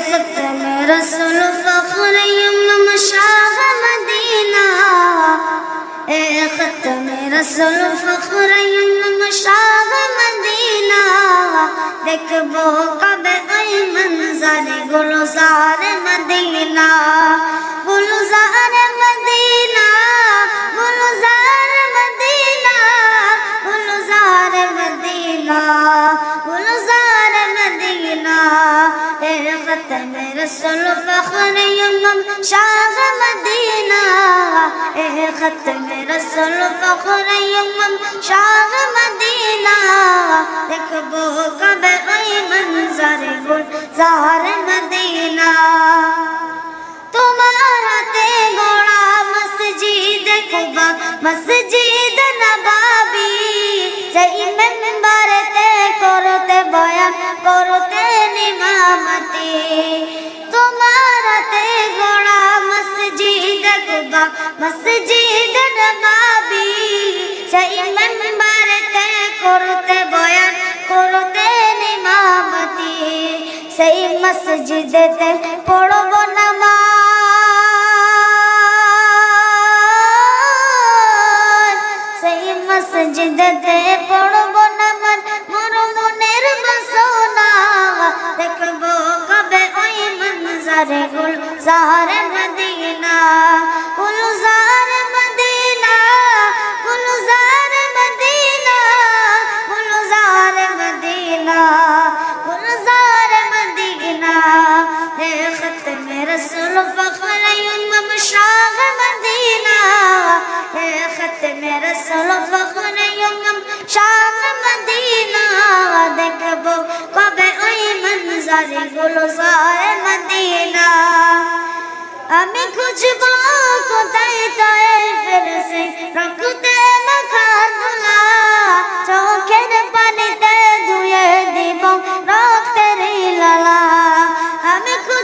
فکر میں رسول فخر یمم شاہ مدینہ اے خط میں رسول فخر یمم شاہ مدینہ دیکھ بو کب اے منظر گلزار رسول فخر يمم شاه مدينة ختم رسول فخر يمم شاه مدينة দেখব কবে ওই মনজার গুল জাহার মদিনা তোমার হাতে গোড়া মসজিদ কুবা মসজিদ নবাবি সেই মেম্বার করতে বয়ান করতে নিমামতি। তোমার হাতে গোড়া মসজিদ কুবা মসজিদ নবাবি। সেই মেম্বারতে করতে বয়ান করতে নিমামতি। সেই মসজিদেতে পড়ব নামাজ। সেই মসজিদেতে মনজারে গুল জাহারে মদিনা গুল জাহারে মদিনা গুল জাহারে মদিনা গুল জাহারে মদিনা গুল জাহারে মদিনা হে ختم رسول فخر يمم شاه مدینہ হে ختم رسول فخر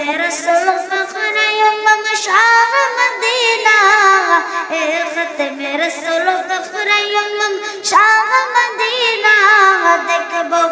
اے رسول فخر یوم مشعر مدینہ اے ختم رسول فخر یوم مشعر مدینہ دیکھ بو